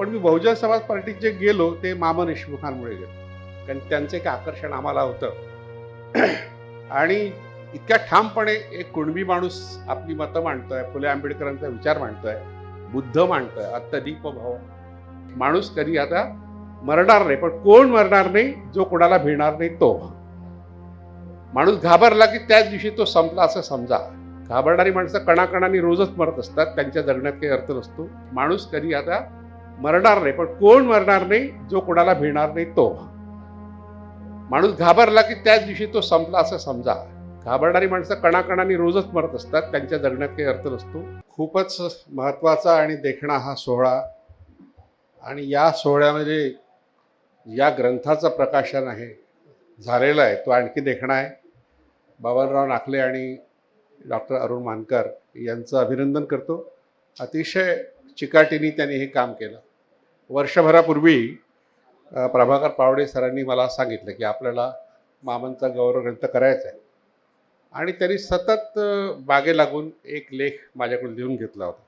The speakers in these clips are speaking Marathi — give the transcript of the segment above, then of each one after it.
पण मी बहुजन समाज पार्टीत जे गेलो ते मामा देशमुखांमुळे गेलो. कारण त्यांचं एक आकर्षण आम्हाला होतं. आणि इतक्या ठामपणे एक कुणबी माणूस आपली मतं मांडतोय फुले आंबेडकरांचा विचार मांडतोय बुद्ध मांडतोय अत्यधिक भाव माणूस कधी आता मरणार नाही पण कोण मरणार नाही जो कोणाला भिणार नाही तो. माणूस घाबरला की त्याच दिवशी तो संपला असं समजा. घाबरणारी माणसं कणाकणाने रोजच मरत असतात त्यांच्या जगण्यात काही अर्थ नसतो. माणूस कधी आता मरणार नाही पण कोण मरणार नाही जो कोणाला भिणार नाही तो. माणूस घाबरला की त्याच दिवशी तो संपला असं समजा. घाबरणारी माणसं कणाकणाने रोजच मरत असतात त्यांच्या जगण्यात काही अर्थ नसतो. खूपच महत्त्वाचा आणि देखणा हा सोहळा. आणि या सोहळ्यामध्ये या ग्रंथाचं प्रकाशन आहे झालेलं आहे तो आणखी देखणा आहे. बाबनराव नाखले आणि डॉक्टर अरुण मानकर यांचं अभिनंदन करतो. अतिशय चिकाटीने त्यांनी हे काम केलं. वर्षभरापूर्वी प्रभाकर पावडे सरांनी मला सांगितलं की आपल्याला मामांचा गौरव ग्रंथ करायचा आहे. आणि त्यांनी सतत बागे मागे लागून एक लेख माझ्याकडून लिहून घेतला होता.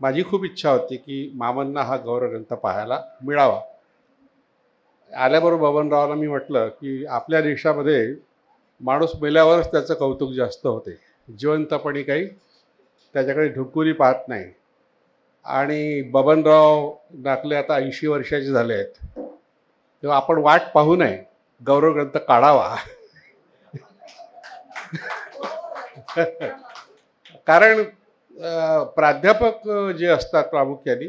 माझी खूप इच्छा होती की मामांना हा गौरव ग्रंथ पाहायला मिळावा. आल्याबरोबर बबनरावला मी म्हटलं की आपल्या देशामध्ये माणूस मेल्यावरच त्याचं कौतुक जास्त होते. जिवंतपणी काही त्याच्याकडे ढुकुरी पाहत नाही. आणि बबनराव नाकले आता ऐंशी वर्षाचे झाले आहेत. तेव्हा आपण वाट पाहू नये. गौरव ग्रंथ काढावा. कारण प्राध्यापक जे असतात प्रामुख्याने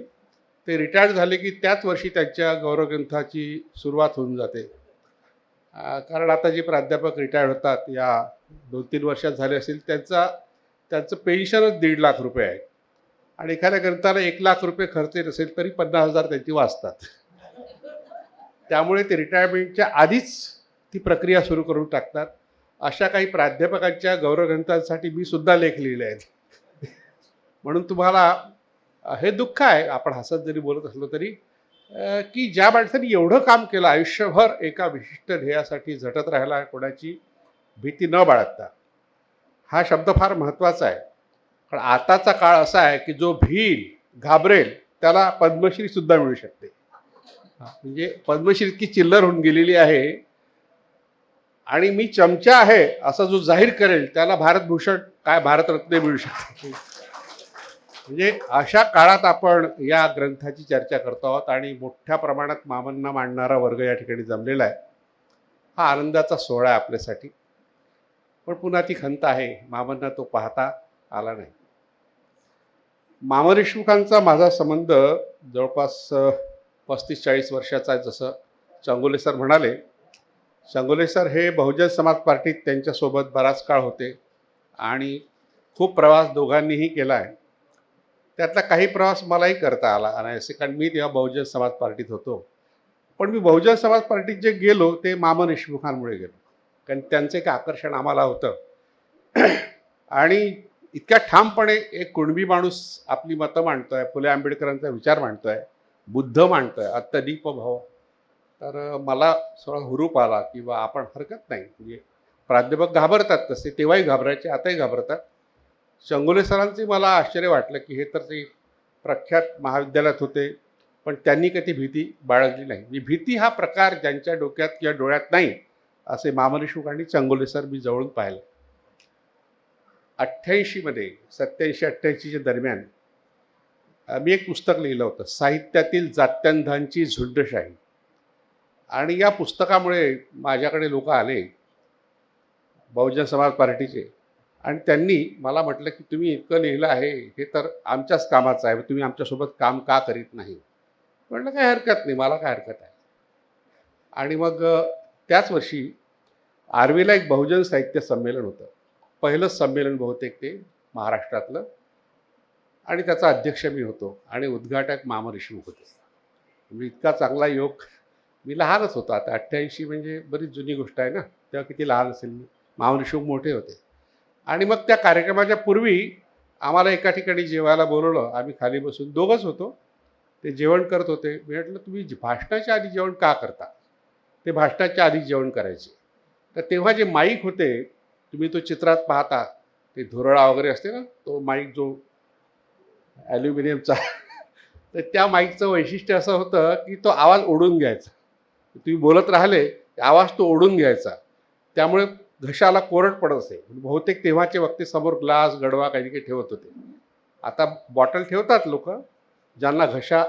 ते रिटायर्ड झाले की त्याच वर्षी त्यांच्या गौरवग्रंथाची सुरुवात होऊन जाते. कारण आता जे प्राध्यापक रिटायर्ड होतात या दोन तीन वर्षात झाले असतील त्यांचा त्यांचं पेन्शनच दीड लाख रुपये आहे. आणि एखाद्या ग्रंथाला एक लाख रुपये खर्च येत असेल तरी पन्नास हजार त्यांची वाचतात. त्यामुळे ते रिटायरमेंटच्या आधीच ती प्रक्रिया सुरू करून टाकतात. अशा काही प्राध्यापकांच्या गौरवग्रंथांसाठी मी सुद्धा लेख लिहिले आहेत. म्हणून तुम्हाला हे दुःख आहे आपण हसत जरी बोलत असलो तरी की ज्या माणसाने एवढं काम केलं आयुष्यभर एका विशिष्ट ध्येयासाठी झटत राहायला कोणाची भीती न बाळगता हा शब्द फार महत्त्वाचा आहे. पण आताचा काळ असा आहे की जो भील घाबरेल त्याला पद्मश्री सुद्धा मिळू शकते. म्हणजे पद्मश्री इतकी चिल्लर होऊन गेलेली आहे. आणि मी चमचा आहे असं जो जाहीर करेल त्याला भारतभूषण काय भारतरत्न मिळू शकते. म्हणजे अशा काळात आपण या ग्रंथाची चर्चा करतो आहोत आणि मोठ्या प्रमाणात मामांना मांडणारा वर्ग या ठिकाणी जमलेला आहे. हा आनंदाचा सोहळा आहे आपल्यासाठी. पण पुन्हा ती खंत आहे मामांना तो पाहता आला नाही. मामा देशमुखांचा माझा संबंध जवळपास पस्तीस चाळीस वर्षाचा आहे जसं चांगोले सर म्हणाले. चांगोले सर हे बहुजन समाज पार्टीत त्यांच्यासोबत बराच काळ होते आणि खूप प्रवास दोघांनीही केला आहे. त्यातला काही प्रवास मलाही करता आला अनायासे कारण मी तेव्हा बहुजन समाज पार्टीत होतो. पण मी बहुजन समाज पार्टीत जे गेलो ते मामा देशमुखांमुळे गेलो. कारण त्यांचं एक आकर्षण आम्हाला होतं. आणि इतक्या ठामपणे एक कुणबी माणूस आपली मतं मांडतोय फुले आंबेडकरांचा विचार मांडतोय बुद्ध मांडतोय अत्यधिक भाव तर मला थोडा हुरूप आला की बा आपण हरकत नाही. म्हणजे प्राध्यापक घाबरतात तसे तेव्हाही घाबरायचे आताही घाबरतात. चंगोले सरांचे मला आश्चर्य वाटलं की हे तर ते प्रख्यात महाविद्यालयात होते पण त्यांनी कधी भीती बाळगली नाही. म्हणजे भीती हा प्रकार ज्यांच्या डोक्यात किंवा डोळ्यात नाही असे मामदेशमुख आणि चंगोले सर मी जवळून पाहिलं. अठ्ठ्याऐंशीमध्ये सत्याऐंशी अठ्ठ्याऐंशीच्या दरम्यान मी एक पुस्तक लिहिलं होतं साहित्यातील जात्यांधांची झुंडशाही. आणि या पुस्तकामुळे माझ्याकडे लोक आले बहुजन समाज पार्टीचे आणि त्यांनी मला म्हटलं की तुम्ही इतकं लिहिलं आहे हे तर आमच्याच कामाचं आहे तुम्ही आमच्यासोबत काम का करीत नाही? म्हटलं काय हरकत नाही मला काय हरकत आहे? आणि मग त्याच वर्षी आर्वीला एक बहुजन साहित्य संमेलन होतं. पहिलंच संमेलन बहुतेक ते महाराष्ट्रातलं. आणि त्याचा अध्यक्ष मी होतो आणि उद्घाटक मामा देशमुख होते. म्हणजे इतका चांगला योग मी लहानच होतो. आता अठ्ठ्याऐंशी म्हणजे बरीच जुनी गोष्ट आहे ना. तेव्हा किती लहान असेल मी. मामा मोठे होते. आणि मग त्या कार्यक्रमाच्या पूर्वी आम्हाला एका ठिकाणी जेवायला बोलवलं. आम्ही खाली बसून दोघंच होतो. ते जेवण करत होते. मी म्हटलं तुम्ही भाषणाच्या आधी जेवण का करता? ते भाषणाच्या आधी जेवण करायचे. तर तेव्हा जे माईक होते तुम्ही तो चित्रात पाहता ते धुरळा वगैरे असते ना तो माईक जो ॲल्युमिनियमचा तर त्या माईकचं वैशिष्ट्य असं होतं की तो आवाज ओढून घ्यायचा. तुम्ही बोलत राहिले आवाज तो ओढून घ्यायचा. त्यामुळे घशाला कोरड पडत असे. म्हणजे बहुतेक तेव्हाचे वक्ते समोर ग्लास गडवा काही काही ठेवत होते. आता बॉटल ठेवतात लोक ज्यांना घशा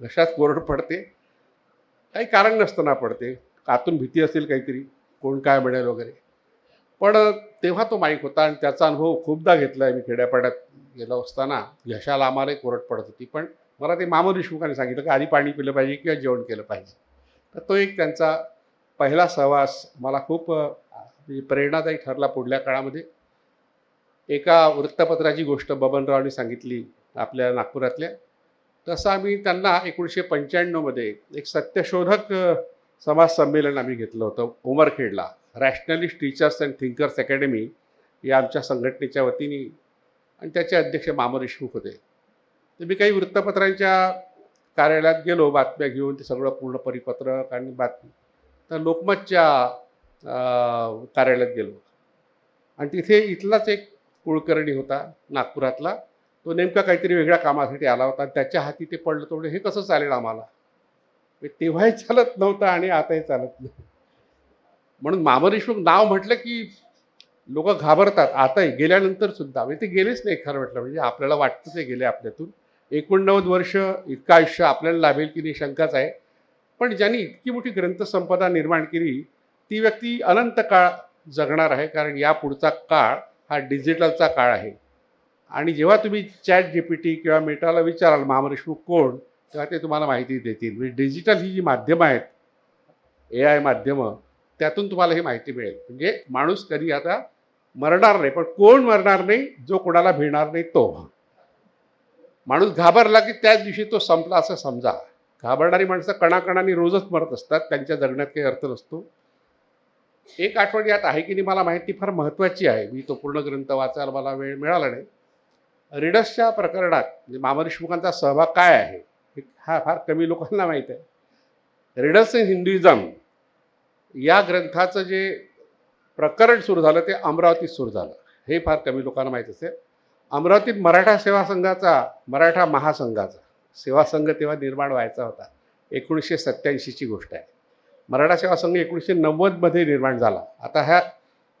घशात कोरड पडते. काही कारण नसताना पडते. आतून भीती असेल काहीतरी कोण काय मिळेल वगैरे. पण तेव्हा तो माईक होता आणि त्याचा अनुभव खूपदा घेतला आहे मी खेड्यापाड्यात गेलो असताना. घशाला एक कोरट पडत होती. पण मला ते मामा देशमुखांनी सांगितलं की आधी पाणी पिलं पाहिजे किंवा जेवण केलं पाहिजे. तर तो एक त्यांचा पहिला सहवास मला खूप म्हणजे प्रेरणादायी ठरला पुढल्या काळामध्ये. एका वृत्तपत्राची गोष्ट बबनरावने सांगितली आपल्या नागपुरातल्या. तसं आम्ही त्यांना एकोणीसशे पंच्याण्णवमध्ये एक सत्यशोधक समाज संमेलन आम्ही घेतलं होतं उमरखेडला. Rationalist teachers and thinkers academy या आमच्या संघटनेच्या वतीने आणि त्याचे अध्यक्ष मामा देशमुख होते. तर मी काही वृत्तपत्रांच्या कार्यालयात गेलो बातम्या घेऊन ते सगळं पूर्ण परिपत्रक आणि बातमी. तर लोकमतच्या कार्यालयात गेलो. आणि तिथे इथलाच एक कुलकर्णी होता नागपुरातला. तो नेमका काहीतरी वेगळ्या कामासाठी आला होता आणि त्याच्या हाती ते पडलं तेवढं हे कसं चालेल आम्हाला? तेव्हाही चालत नव्हतं आणि आताही चालत नाही. म्हणून मामा नाव म्हटलं की लोक घाबरतात. आताही गेल्यानंतर सुद्धा. म्हणजे ते गेलेच नाही खरं म्हटलं म्हणजे आपल्याला वाटतं ते गेले आपल्यातून. एकोणनव्वद वर्ष इतकं आयुष्य आपल्याला लाभेल की नाही शंकाच आहे. पण ज्यांनी इतकी मोठी ग्रंथसंपदा निर्माण केली ती व्यक्ती अनंत काळ जगणार आहे. कारण या पुढचा काळ हा डिजिटलचा काळ आहे. आणि जेव्हा तुम्ही चॅट जी पी टी किंवा मेटाला विचाराल महामन कोण? तेव्हा ते तुम्हाला माहिती देतील. म्हणजे डिजिटल ही जी माध्यमं आहेत ए आय माध्यमं त्यातून तुम्हाला ही माहिती मिळेल. म्हणजे माणूस कधी आता मरणार नाही पण कोण मरणार नाही जो कोणाला भिणार नाही तो. माणूस घाबरला की त्याच दिवशी तो संपला असं समजा. घाबरणारी माणसं कणाकणाने रोजच मरत असतात त्यांच्या जगण्यात काही अर्थ नसतो. एक आठवण यात आहे की नाही मला माहिती फार महत्त्वाची आहे. मी तो पूर्ण ग्रंथ वाचायला मला वेळ मिळाला नाही. रिडसच्या प्रकरणात म्हणजे मामा देशमुखांचा सहभाग काय आहे हे हा फार कमी लोकांना माहीत आहे. रिडस इन हिंदुइझम या ग्रंथाचं जे प्रकरण सुरू झालं ते अमरावतीत सुरू झालं. हे फार कमी लोकांना माहीत असेल. अमरावतीत मराठा सेवा संघाचा मराठा महासंघाचा सेवा संघ तेव्हा निर्माण व्हायचा होता. एकोणीसशे सत्त्याऐंशीची गोष्ट आहे. मराठा सेवा संघ एकोणीसशे नव्वदमध्ये निर्माण झाला. आता ह्या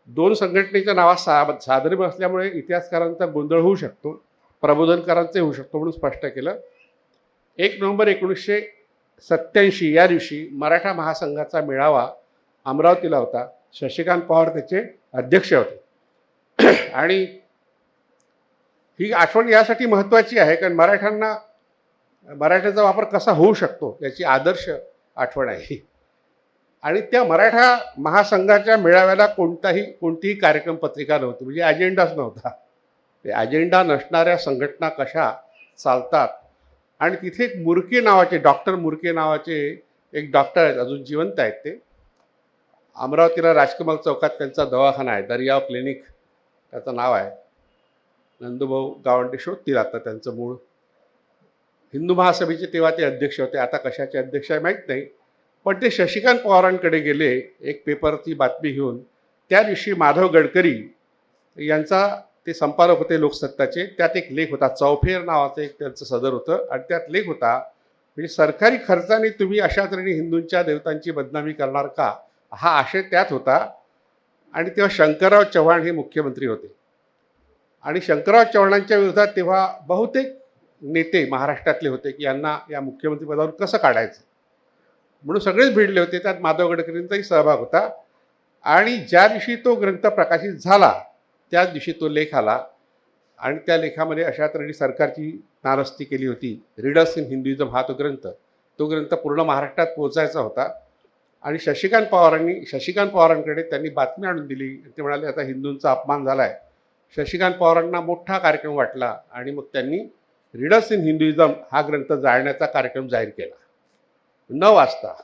दोन संघटनेच्या नावात सा सादरी असल्यामुळे इतिहासकारांचा गोंधळ होऊ शकतो प्रबोधनकारांचे होऊ शकतो म्हणून स्पष्ट केलं. एक नोव्हेंबर एकोणीसशे सत्त्याऐंशी या दिवशी मराठा महासंघाचा मेळावा अमरावतीला होता. शशिकांत पवार त्याचे अध्यक्ष होते. आणि ही आठवण यासाठी महत्त्वाची आहे कारण मराठ्यांना मराठ्याचा वापर कसा होऊ शकतो याची आदर्श आठवण आहे. आणि त्या मराठा महासंघाच्या मेळाव्याला कोणताही कोणतीही कार्यक्रम पत्रिका नव्हती म्हणजे अजेंडाच नव्हता. ते अजेंडा नसणाऱ्या संघटना कशा चालतात? आणि तिथे एक मुरके नावाचे डॉक्टर मुरके नावाचे एक डॉक्टर आहेत अजून जिवंत आहेत ते. अमरावतीला राजकमल चौकात त्यांचा दवाखाना आहे दर्याव क्लिनिक त्याचं नाव आहे. नंदुभाऊ गावंडे शोधतील आता त्यांचं मूळ. हिंदू महासभेचे तेव्हा ते अध्यक्ष होते आता कशाचे अध्यक्ष आहे माहीत नाही. पण ते शशिकांत पवारांकडे गेले एक पेपरची बातमी घेऊन. त्या दिवशी माधव गडकरी यांचा ते संपादक होते लोकसत्ताचे त्यात एक लेख होता चौफेर नावाचं एक त्यांचं सदर होतं. आणि त्यात लेख होता म्हणजे सरकारी खर्चाने तुम्ही अशा तऱ्हेने हिंदूंच्या देवतांची बदनामी करणार का? हा आशय त्यात होता. आणि तेव्हा शंकरराव चव्हाण हे मुख्यमंत्री होते. आणि शंकरराव चव्हाणांच्या विरोधात तेव्हा बहुतेक नेते महाराष्ट्रातले होते की यांना या मुख्यमंत्रीपदावर कसं काढायचं? म्हणून सगळेच भिडले होते. त्यात माधव गडकरींचाही सहभाग होता. आणि ज्या दिवशी तो ग्रंथ प्रकाशित झाला त्याच दिवशी तो लेख आला. आणि त्या लेखामध्ये अशा तऱ्हेने सरकारची नारस्ती केली होती. रीडर्स इन हिंदुइझम हा तो ग्रंथ. तो ग्रंथ पूर्ण महाराष्ट्रात पोहोचायचा होता. आणि शशिकांत पवारांनी शशिकांत पवारांकडे त्यांनी बातमी आणून दिली. ते म्हणाले आता हिंदूंचा अपमान झाला आहे शशिकांत पवारांना मोठा कार्यक्रम वाटला आणि मग त्यांनी रीडर्स इन हिंदुइझम हा ग्रंथ जाळण्याचा कार्यक्रम जाहीर केला. न वाचता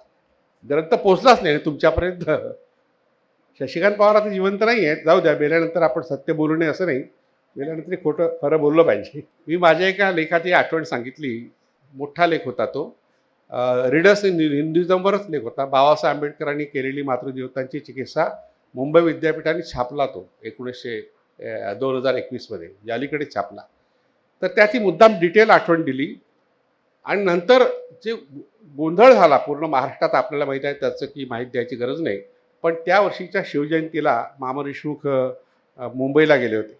ग्रंथ पोचलाच नाही तुमच्यापर्यंत. शशिकांत पवार आता जिवंत नाही आहेत जाऊ द्या मेल्यानंतर आपण सत्य बोलू नये असं नाही. मेल्यानंतर खोटं खरं बोललं पाहिजे. मी माझ्या एका लेखात ही आठवण सांगितली. मोठा लेख होता तो. रीडर्स इन हिंदुइझमवरच लेख होता. बाबासाहेब आंबेडकरांनी केलेली मातृदेवतांची चिकित्सा मुंबई विद्यापीठाने छापला तो एकोणीसशे दोन हजार एकवीसमध्ये. अलीकडे छापला. तर त्याची मुद्दाम डिटेल आठवण दिली. आणि नंतर जे गोंधळ झाला पूर्ण महाराष्ट्रात आपल्याला माहीत आहे त्याचं की माहीत द्यायची गरज नाही. पण त्या वर्षीच्या शिवजयंतीला मामा मुंबईला गेले होते.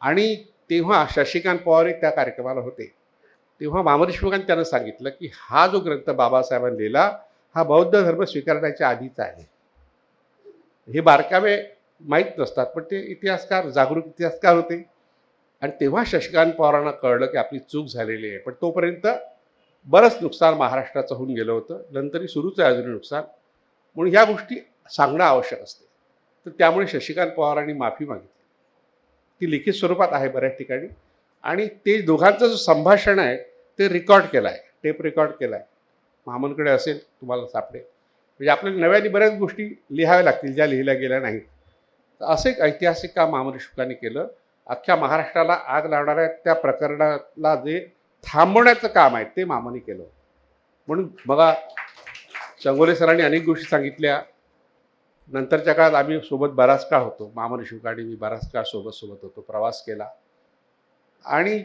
आणि तेव्हा शशिकांत पवार त्या कार्यक्रमाला होते. तेव्हा मामा त्यांना सांगितलं की हा जो ग्रंथ बाबासाहेबांनी लिहिला हा बौद्ध धर्म स्वीकारण्याच्या आधीचा आहे. हे बारकावे माहीत नसतात पण ते इतिहासकार जागरूक इतिहासकार होते. आणि तेव्हा शशिकांत पवारांना कळलं की आपली चूक झालेली आहे. पण तोपर्यंत बरंच नुकसान महाराष्ट्राचं होऊन गेलं होतं. नंतरही सुरूच आहे अजूनही नुकसान. म्हणून ह्या गोष्टी सांगणं आवश्यक असते. तर त्यामुळे शशिकांत पवारांनी माफी मागितली. ती लिखित स्वरूपात आहे बऱ्याच ठिकाणी. आणि ते दोघांचं जो संभाषण आहे ते रेकॉर्ड केलं आहे टेप रेकॉर्ड केला आहे मामांकडे असेल तुम्हाला सापडेल. म्हणजे आपल्याला नव्याने बऱ्याच गोष्टी लिहाव्या लागतील ज्या लिहिल्या गेल्या नाहीत. तर असं एक ऐतिहासिक काम महामनिषुकांनी केलं. अख्ख्या महाराष्ट्राला आग लावणाऱ्या त्या प्रकरणाला जे थांबवण्याचं काम आहे ते मामाने केलं म्हणून बघा चंगोले सरांनी अनेक गोष्टी सांगितल्या. नंतरच्या काळात आम्ही सोबत बराच काळ होतो. मामन शिवका मी बराच काळ सोबत सोबत होतो प्रवास केला. आणि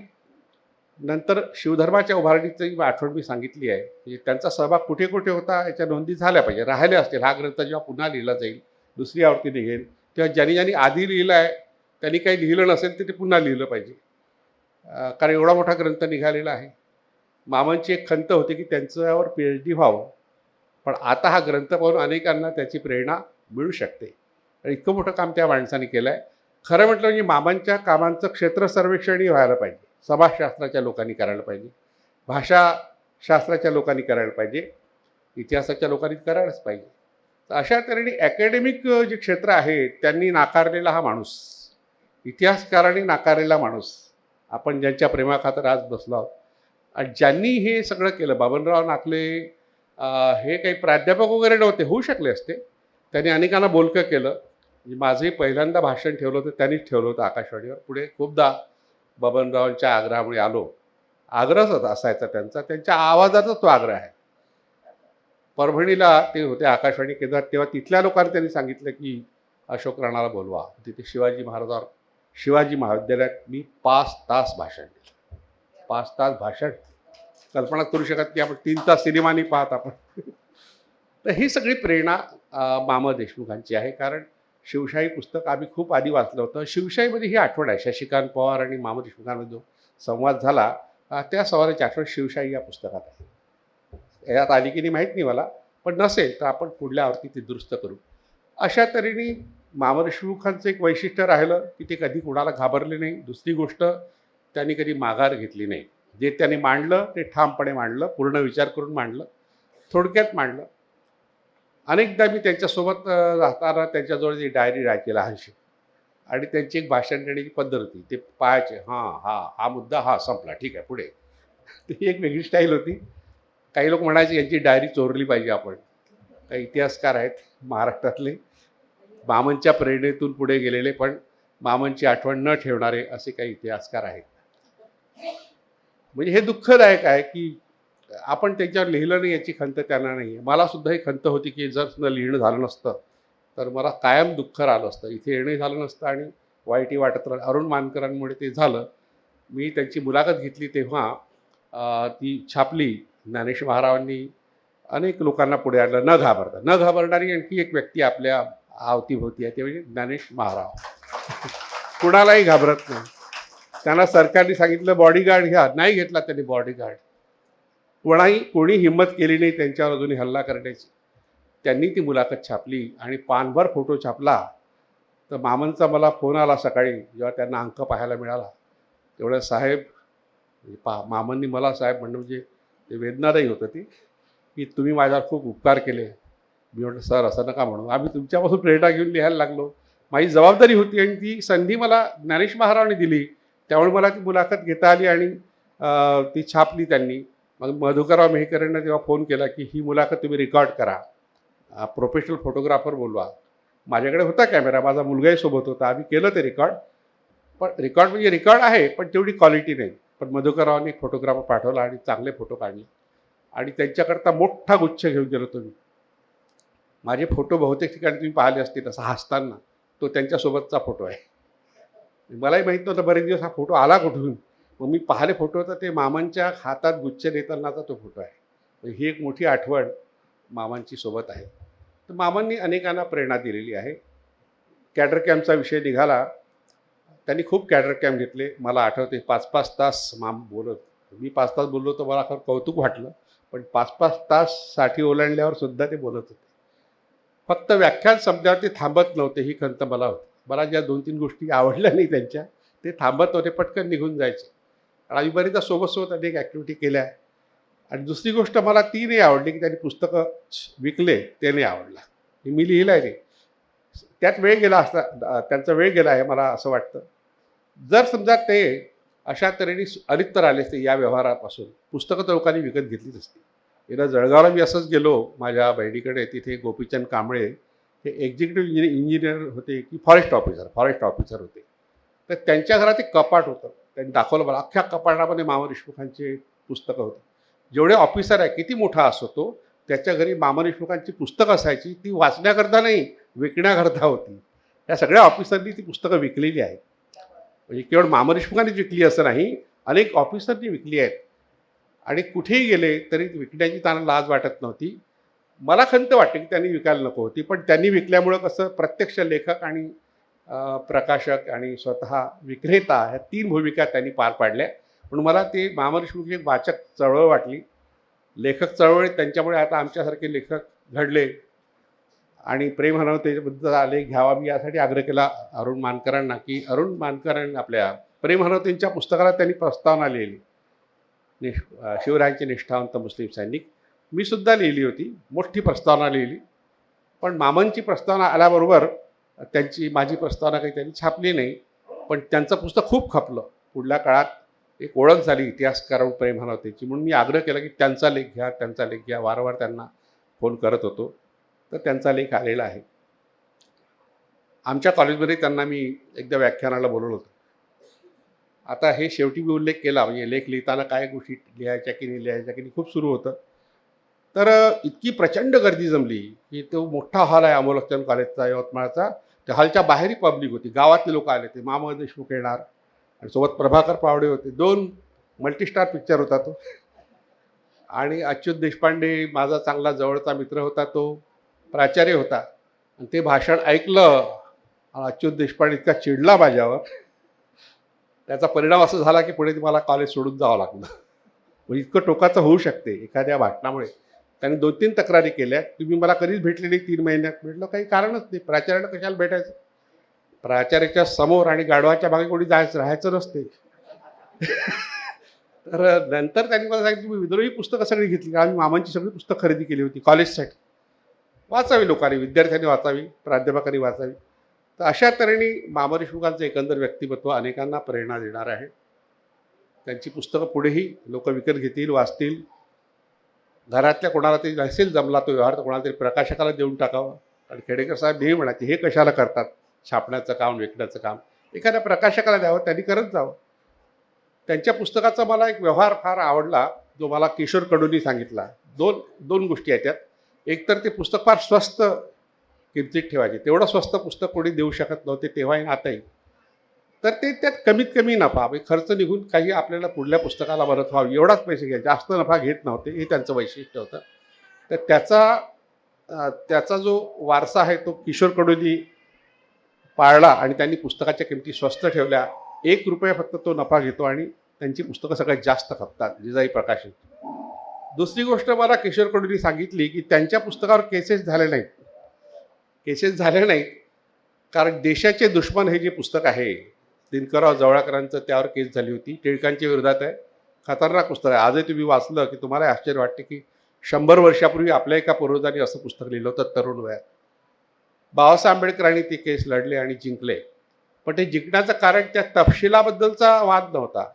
नंतर शिवधर्माच्या उभारणीची आठवण मी सांगितली आहे म्हणजे त्यांचा सहभाग कुठे कुठे होता याच्या नोंदी झाल्या पाहिजे. राहिल्या असतील. हा ग्रंथ जेव्हा पुन्हा लिहिला जाईल दुसरी आवृत्ती निघेल तेव्हा ज्यांनी ज्यांनी आधी लिहिलं आहे त्यांनी काही लिहिलं नसेल तर ते पुन्हा लिहिलं पाहिजे. कारण एवढा मोठा ग्रंथ निघालेला आहे. मामांची एक खंत होती की त्यांच्यावर पी एच डी व्हावं. पण आता हा ग्रंथ पाहून अनेकांना त्याची प्रेरणा मिळू शकते. आणि इतकं मोठं काम त्या माणसाने केलं आहे खरं म्हटलं म्हणजे मामांच्या कामांचं क्षेत्र सर्वेक्षणही व्हायला पाहिजे. समाजशास्त्राच्या लोकांनी करायला पाहिजे. भाषाशास्त्राच्या लोकांनी करायला पाहिजे. इतिहासाच्या लोकांनी करायलाच पाहिजे. तर अशा तऱ्हेने अकॅडमिक जे क्षेत्र आहे त्यांनी नाकारलेला हा माणूस. इतिहासकारांनी नाकारलेला माणूस. आपण ज्यांच्या प्रेमाखातर आज बसलो आहोत. आणि ज्यांनी हे सगळं केलं बाबनराव नाकले हे काही प्राध्यापक वगैरे नव्हते होऊ शकले असते. त्यांनी अनेकांना बोलकं केलं. म्हणजे माझंही पहिल्यांदा भाषण ठेवलं होतं त्यांनीच ठेवलं होतं आकाशवाणीवर. पुढे खूपदा बबनरावांच्या आग्रहामुळे आलो. आग्रहच असायचा त्यांचा. त्यांच्या आवाजाचाच तो आग्रह आहे. परभणीला ते होते आकाशवाणी केंद्रात. तेव्हा तिथल्या लोकांना त्यांनी सांगितलं की अशोक राणाला बोलवा. तिथे शिवाजी महाराजावर शिवाजी महाविद्यालयात मी पाच तास भाषण दिलं पाच तास भाषण. कल्पना करू शकत की आपण. तीन तास सिनेमानी पाहत आपण. तर ही सगळी प्रेरणा मामा देशमुखांची आहे. कारण शिवशाही पुस्तक आम्ही खूप आधी वाचलं होतं. शिवशाहीमध्ये ही आठवण आहे. शशिकांत पवार आणि मामा शिवकांत जो संवाद झाला त्या संवादाची आठवण शिवशाही या पुस्तकात आहे. यात आली की नाही माहीत नाही मला पण नसेल तर आपण पुढल्या आवृत्ती ती दुरुस्त करू. अशा तऱ्हेने मामा देशमुखांचं एक वैशिष्ट्य राहिलं की ते कधी कुणाला घाबरले नाही. दुसरी गोष्ट त्यांनी कधी माघार घेतली नाही. जे त्यांनी मांडलं ते ठामपणे मांडलं पूर्ण विचार करून मांडलं थोडक्यात मांडलं. अनेकदा मी त्यांच्यासोबत राहताना त्यांच्याजवळ जी डायरी राहायची लहानशी आणि त्यांची एक भाषण देण्याची पद्धत होती. ते पाहायचे हां हा हा मुद्दा हा संपला ठीक आहे पुढे. ती एक वेगळी स्टाईल होती. काही लोक म्हणायचे यांची डायरी चोरली पाहिजे आपण. काही इतिहासकार आहेत महाराष्ट्रातले मामनच्या प्रेरणेतून पुढे गेलेले पण मामनची आठवण न ठेवणारे असे काही इतिहासकार आहेत. म्हणजे हे दुःखदायक आहे की आपण त्यांच्यावर लिहिलं नाही याची खंत त्यांना नाही आहे मला सुद्धा ही खंत होती की जर न लिहिणं झालं नसतं तर मला कायम दुःख राहिलं असतं. इथे येणंही झालं नसतं आणि वाईटही वाटत राहिलं. अरुण मानकरांमुळे ते झालं. मी त्यांची मुलाखत घेतली तेव्हा ती छापली. ज्ञानेश महारावांनी अनेक लोकांना पुढे आणलं. न घाबरता. न घाबरणारी आणखी एक व्यक्ती आपल्या अवतीभोवती आहे ते म्हणजे ज्ञानेश महाराव. कुणालाही घाबरत नाही. त्यांना सरकारने सांगितलं बॉडीगार्ड घ्या. नाही घेतला त्यांनी बॉडीगार्ड. कोणाही कोणी हिंमत केली नाही त्यांच्यावर अजूनही हल्ला करण्याची. त्यांनी ती मुलाखत छापली आणि पानभर फोटो छापला. तर मामांचा मला फोन आला सकाळी जेव्हा त्यांना अंक पाहायला मिळाला. तेवढं साहेब म्हणजे पा मामांनी मला साहेब म्हणणं म्हणजे ते वेदनादायी होतं ती की तुम्ही माझ्यावर खूप उपकार केले. मी म्हटलं सर असं नका म्हणू. आम्ही तुमच्यापासून प्रेरणा घेऊन लिहायला लागलो. माझी जबाबदारी होती आणि ती संधी मला ज्ञानेश महाराजांनी दिली. त्यामुळे मला ती मुलाखत घेता आली आणि ती छापली त्यांनी. मग मधुकरराव मेहकरांना तेव्हा फोन केला की ही मुलाखत तुम्ही रेकॉर्ड करा प्रोफेशनल फोटोग्राफर बोलवा. माझ्याकडे होता कॅमेरा माझा मुलगाही सोबत होता आम्ही केलं ते रेकॉर्ड पण रेकॉर्ड म्हणजे रेकॉर्ड आहे पण तेवढी क्वालिटी नाही. पण मधुकररावांनी एक फोटोग्राफर पाठवला आणि चांगले फोटो काढले. आणि त्यांच्याकरता मोठा गुच्छ घेऊन गेलो तुम्ही. माझे फोटो बहुतेक ठिकाणी तुम्ही पाहिले असतील असं हसताना. तो त्यांच्यासोबतचा फोटो आहे. मलाही माहीत नव्हतं बरेच दिवस हा फोटो आला कुठून? मग मी पाहिले फोटो तर ते मामांच्या हातात गुच्छ देतानाचा तो फोटो आहे. ही एक मोठी आठवण मामांची सोबत आहे. तर मामांनी अनेकांना प्रेरणा दिलेली आहे. कॅडर कॅम्पचा विषय निघाला. त्यांनी खूप कॅडर कॅम्प घेतले. मला आठवते पाच पाच तास माम बोलत मी पाच तास बोललो तर मला खरं कौतुक वाटलं. पण पाच पाच ताससाठी ओलांडल्यावर सुद्धा ते बोलत होते. फक्त व्याख्यान संपल्यावर ते थांबत नव्हते ही खंत मला होती. मला ज्या दोन तीन गोष्टी आवडल्या नाही त्यांच्या ते थांबत होते पटकन निघून जायचे. आणि आम्ही बरेचदा सोबत अनेक ॲक्टिव्हिटी केल्या आणि दुसरी गोष्ट मला ती नाही आवडली की त्यांनी पुस्तकं विकले ते नाही आवडला. हे मी लिहिलं आहे ते. त्यात वेळ गेला असता त्यांचा वेळ गेला आहे मला असं वाटतं. जर समजा ते अशा तऱ्हेने अलिप्तर आले असते या व्यवहारापासून पुस्तकं तर लोकांनी विकत घेतलीच असती. एकदा जळगावला मी असंच गेलो माझ्या बहिणीकडे तिथे गोपीचंद कांबळे हे एक्झिक्युटिव्ह इंजिनियर इंजिनियर होते की फॉरेस्ट ऑफिसर फॉरेस्ट ऑफिसर होते. तर त्यांच्या घरात एक कपाट होतं. त्यांनी दाखवलं मला अख्ख्या कपाटामध्ये मामा देशमुखांचे पुस्तकं होती. जेवढे ऑफिसर आहे किती मोठा असतो तो त्याच्या घरी मामा देशमुखांची पुस्तकं असायची ती वाचण्याकरता नाही विकण्याकरता होती. या सगळ्या ऑफिसरनी ती पुस्तकं विकलेली आहेत. म्हणजे केवळ मामा देशमुखांनीच विकली असं नाही अनेक ऑफिसरनी विकली आहेत. आणि कुठेही गेले तरी विकण्याची त्यांना लाज वाटत नव्हती. मला खंत वाटते की त्यांनी विकायला नको होती पण त्यांनी विकल्यामुळं कसं प्रत्यक्ष लेखक आणि प्रकाशक आणि स्वतः विक्रेता ह्या तीन भूमिका त्यांनी पार पाडल्या. म्हणून मला ते मामा एक वाचक चळवळ वाटली. लेखक चळवळीत त्यांच्यामुळे आता आमच्यासारखे लेखक घडले. आणि प्रेम हनवतेबद्दल आलेख घ्यावा मी यासाठी आग्रह केला अरुण मानकरांना की अरुण मानकरांनी आपल्या प्रेम हनवतेंच्या पुस्तकाला त्यांनी प्रस्तावना लिहिली. निष शिवरायांचे निष्ठावंत मुस्लिम सैनिक. मी सुद्धा लिहिली होती मोठी प्रस्तावना लिहिली. पण मामांची प्रस्तावना आल्याबरोबर त्यांची माझी प्रस्तावना काही त्यांनी छापली नाही पण त्यांचं पुस्तक खूप खपलं. पुढल्या काळात एक ओळख झाली इतिहासकार प्रेम हनवतेची म्हणून मी आग्रह केला की त्यांचा लेख घ्या त्यांचा लेख घ्या. वारंवार त्यांना फोन करत होतो. तर त्यांचा लेख आलेला आहे. आमच्या कॉलेजमध्ये त्यांना मी एकदा व्याख्यानाला बोलवलं होतं. आता हे शेवटी मी उल्लेख केला. म्हणजे लेख लिहिताना काय गोष्टी लिहायच्या की नाही लिहायच्या की नाही खूप सुरू होतं. तर इतकी प्रचंड गर्दी जमली की तो मोठा हॉल आहे अमोलक्षण कॉलेजचा यवतमाळचा. त्या हॉलच्या बाहेरही पब्लिक होती. गावातले लोक आले ते मामा देशमुख येणार आणि सोबत प्रभाकर पावडे होते. दोन मल्टीस्टार पिक्चर होता तो. आणि अच्युत देशपांडे माझा चांगला जवळचा मित्र होता तो. प्राचार्य होता. आणि ते भाषण ऐकलं अच्युत देशपांडे इतका चिडला माझ्यावर. त्याचा परिणाम असा झाला की पुढे मला कॉलेज सोडून जावं लागलं. म्हणजे इतकं टोकाचं होऊ शकते एखाद्या भाषणामुळे त्यांनी दोन तीन तक्रारी केल्या तुम्ही मला कधीच भेटले नाही तीन महिन्यात. भेटलं काही कारणच नाही. प्राचार्याला कशाला भेटायचं? प्राचार्याच्या समोर आणि गाढवाच्या मागे कोणी जायचं राहायचं नसते. तर नंतर त्यांनी मला सांगितलं मी विद्रोही पुस्तकं सगळी घेतली. आम्ही मामांची सगळी पुस्तकं खरेदी केली होती कॉलेजसाठी. वाचावी लोकांनी विद्यार्थ्यांनी वाचावी प्राध्यापकांनी वाचावी. तर अशा तऱ्हेने मामा देशमुखांचं एकंदर व्यक्तिमत्व अनेकांना प्रेरणा देणार आहे. त्यांची पुस्तकं पुढेही लोक विकत घेतील वाचतील. घरातल्या कोणाला तरी नसेल जमला तो व्यवहार तर कोणाला तरी प्रकाशकाला देऊन टाकावा. आणि खेडेकर साहेब नेहमी म्हणायचे हे कशाला करतात? छापण्याचं काम विकण्याचं काम. एखाद्या प्रकाशकाला द्यावं त्यांनी करत जावं. त्यांच्या पुस्तकाचा मला एक व्यवहार फार आवडला जो मला किशोर कडूंनी सांगितला. दोन दोन गोष्टी आहेत त्यात. एक तर ते पुस्तक फार स्वस्त किमतीत ठेवायचे. तेवढं स्वस्त पुस्तक कोणी देऊ शकत नव्हते तेव्हाही आताही तर ते त्यात कमीत कमी नफा म्हणजे खर्च निघून काही आपल्याला पुढल्या पुस्तकाला मदत व्हावी एवढाच पैसे घ्यायचे जास्त नफा घेत नव्हते हे त्यांचं वैशिष्ट्य होतं. तर त्याचा त्याचा जो वारसा आहे तो किशोर कडूंनी पाळला आणि त्यांनी पुस्तकाच्या किमती स्वस्त ठेवल्या. एक रुपया फक्त तो नफा घेतो आणि त्यांची पुस्तकं सगळ्यात जास्त खपतात जिजाई प्रकाशित. दुसरी गोष्ट मला किशोर कडूंनी सांगितली की त्यांच्या पुस्तकावर केसेस झाले नाहीत. केसेस झाले नाहीत कारण देशाचे दुश्मन हे जे पुस्तक आहे दिनकरराव जवळकरांचं त्यावर केस झाली होती. टिळकांच्या विरोधात आहे. खतरनाक पुस्तक आहे. आजही तुम्ही वाचलं की तुम्हाला आश्चर्य वाटते की शंभर वर्षापूर्वी आपल्या एका पूर्वजांनी असं पुस्तक लिहिलं होतं तरुण वयात. बाबासाहेब आंबेडकरांनी ते केस लढले आणि जिंकले. पण ते जिंकण्याचं कारण त्या तपशिलाबद्दलचा वाद नव्हता.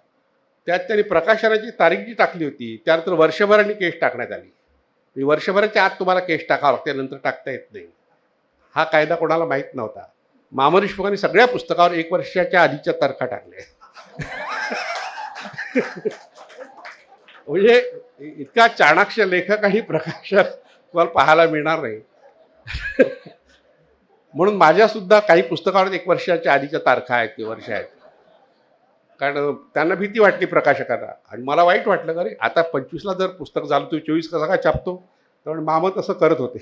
त्यात त्यांनी प्रकाशनाची तारीख जी टाकली होती त्यानंतर वर्षभराने केस टाकण्यात आली. म्हणजे वर्षभराच्या आत तुम्हाला केस टाकावं लागते नंतर टाकता येत नाही. हा कायदा कोणाला माहीत नव्हता. मामा देशमुखांनी सगळ्या पुस्तकावर एक वर्षाच्या आधीच्या तारखा टाकल्या. म्हणजे इतका चाणाक्ष लेखक आणि प्रकाशक तुम्हाला पाहायला मिळणार नाही. म्हणून माझ्या सुद्धा काही पुस्तकावर एक वर्षाच्या आधीच्या तारखा आहेत ते वर्ष आहेत. कारण त्यांना भीती वाटली प्रकाशकांना. आणि मला वाईट वाटलं का रे आता पंचवीसला जर पुस्तक झालं तू चोवीस कसा काय छापतो? तर मामा तसं करत होते.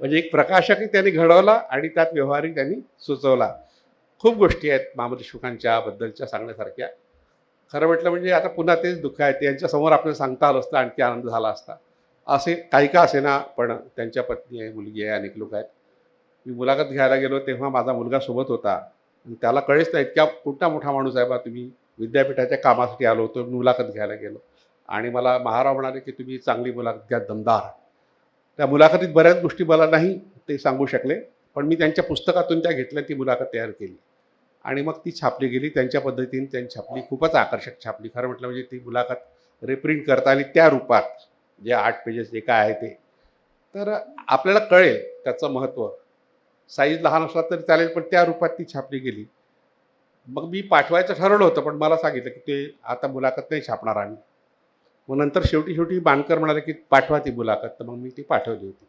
म्हणजे एक प्रकाशकही त्यांनी घडवला आणि त्यात व्यवहारही त्यांनी सुचवला. खूप गोष्टी आहेत महामद देशमुखांच्या बद्दलच्या सांगण्यासारख्या. खरं म्हटलं म्हणजे आता पुन्हा तेच दुःख आहे त्यांच्यासमोर आपल्याला सांगता आलं असतं आणखी आनंद झाला असता. असे काही का असे ना पण त्यांच्या पत्नी आहे मुलगी आहे अनेक लोक आहेत. मी मुलाखत घ्यायला गेलो तेव्हा माझा मुलगा सोबत होता. आणि त्याला कळेच नाही इतक्या कुठला मोठा माणूस आहे बा तुम्ही. विद्यापीठाच्या कामासाठी आलो होतो मुलाखत घ्यायला गेलो. आणि मला महाराव म्हणाले की तुम्ही चांगली मुलाखत घ्या दमदार. त्या मुलाखतीत बऱ्याच गोष्टी मला नाही ते सांगू शकले पण मी त्यांच्या पुस्तकातून त्या घेतल्या ती मुलाखत तयार केली. आणि मग ती छापली गेली त्यांच्या पद्धतीने त्यांनी छापली खूपच आकर्षक छापली. खरं म्हटलं म्हणजे ती मुलाखत रिप्रिंट करता आली त्या रूपात जे आठ पेजेस जे काय आहे ते. तर आपल्याला कळेल त्याचं महत्त्व साईज लहान असला तरी चालेल पण त्या रूपात ती छापली गेली. मग मी पाठवायचं ठरवलं होतं पण मला सांगितलं की ते आता मुलाखत नाही छापणार आम्ही. मग नंतर शेवटी शेवटी बाणकर म्हणाले की पाठवा ती मुलाखत. तर मग मी ती पाठवली होती.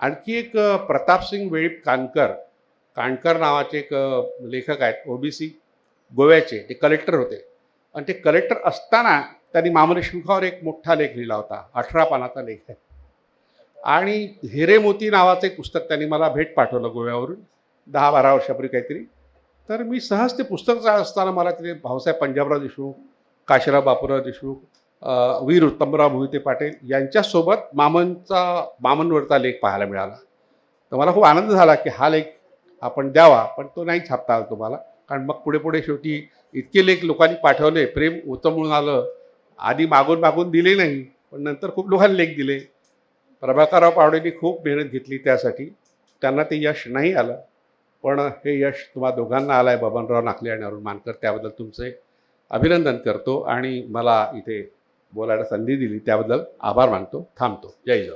आणखी एक प्रतापसिंग वेळीप कानकर काणकर नावाचे एक लेखक आहेत ओबीसी गोव्याचे ते कलेक्टर होते. आणि ते कलेक्टर असताना त्यांनी मामले शुल्कावर एक मोठा लेख लिहिला होता अठरा पानाचा लेख आहे. आणि हिरे मोती नावाचं एक पुस्तक त्यांनी मला भेट पाठवलं गोव्यावरून दहा बारा वर्षापूर्वी काहीतरी. तर मी सहज ते पुस्तक असताना मला तिथे भाऊसाहेब पंजाबराव देशमुख काशीराव बापूराव देशमुख वीर उत्तमराव मोहिते पाटील यांच्यासोबत मामनचा मामनवरचा लेख पाहायला मिळाला. तर मला खूप आनंद झाला की हा लेख आपण द्यावा पण तो नाही छापता आला तुम्हाला. कारण मग पुढे पुढे शेवटी इतके लेख लोकांनी पाठवले प्रेम उतमळून आलं. आधी मागून मागून दिले नाही पण नंतर खूप लोकांनी लेख दिले. प्रभाकरराव पावडेंनी खूप मेहनत घेतली त्यासाठी. त्यांना ते यश नाही आलं. पण हे यश तुम्हा दोघांना आलं आहे बबनराव नाकले आणि अरुण मानकर. त्याबद्दल तुमचे अभिनंदन करतो आणि मला इथे बोलायला संधी दिली त्याबद्दल आभार मानतो थांबतो. जय जय